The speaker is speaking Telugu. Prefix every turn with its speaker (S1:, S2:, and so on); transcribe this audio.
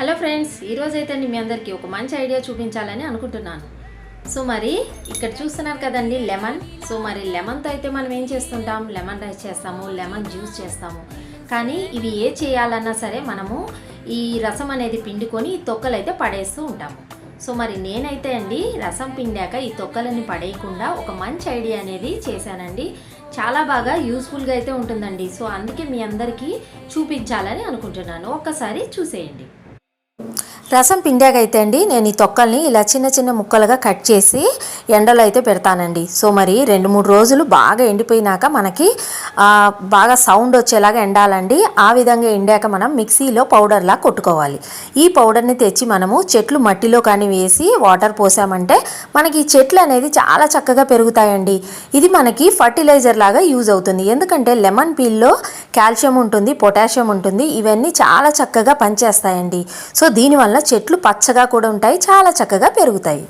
S1: హలో ఫ్రెండ్స్ ఈరోజైతే అయితే మీ అందరికీ ఒక మంచి ఐడియా చూపించాలని అనుకుంటున్నాను. సో మరి ఇక్కడ చూస్తున్నారు కదండి లెమన్ సో మరి లెమన్తో అయితే మనం ఏం చేస్తుంటాం? లెమన్ రైస్ చేస్తాము లెమన్ జ్యూస్ చేస్తాము. కానీ ఇవి ఏ చేయాలన్నా సరే మనము ఈ రసం అనేది పిండుకొని ఈ తొక్కలు అయితే పడేస్తూ ఉంటాము. సో మరి నేనైతే అండి రసం పిండాక ఈ తొక్కలని పడేయకుండా ఒక మంచి ఐడియా అనేది చేశానండి. చాలా బాగా యూస్ఫుల్గా అయితే ఉంటుందండి. సో అందుకే మీ అందరికీ చూపించాలని అనుకుంటున్నాను. ఒక్కసారి చూసేయండి. రసం పిండాకైతే అండి నేను ఈ తొక్కల్ని ఇలా చిన్న చిన్న ముక్కలుగా కట్ చేసి ఎండలో అయితే పెడతానండి. సో మరి రెండు మూడు రోజులు బాగా ఎండిపోయినాక మనకి బాగా సౌండ్ వచ్చేలాగా ఎండాలండి. ఆ విధంగా ఎండాక మనం మిక్సీలో పౌడర్లా కొట్టుకోవాలి. ఈ పౌడర్ని తెచ్చి మనము చెట్లు మట్టిలో కానీ వేసి వాటర్ పోసామంటే మనకి చెట్లు అనేది చాలా చక్కగా పెరుగుతాయండి. ఇది మనకి ఫర్టిలైజర్ లాగా యూజ్ అవుతుంది. ఎందుకంటే లెమన్ పీల్లో కాల్షియం ఉంటుంది పొటాషియం ఉంటుంది. ఇవన్నీ చాలా చక్కగా పనిచేస్తాయండి. సో దీనివల్ల చెట్లు పచ్చగా కూడా ఉంటాయి చాలా చక్కగా పెరుగుతాయి.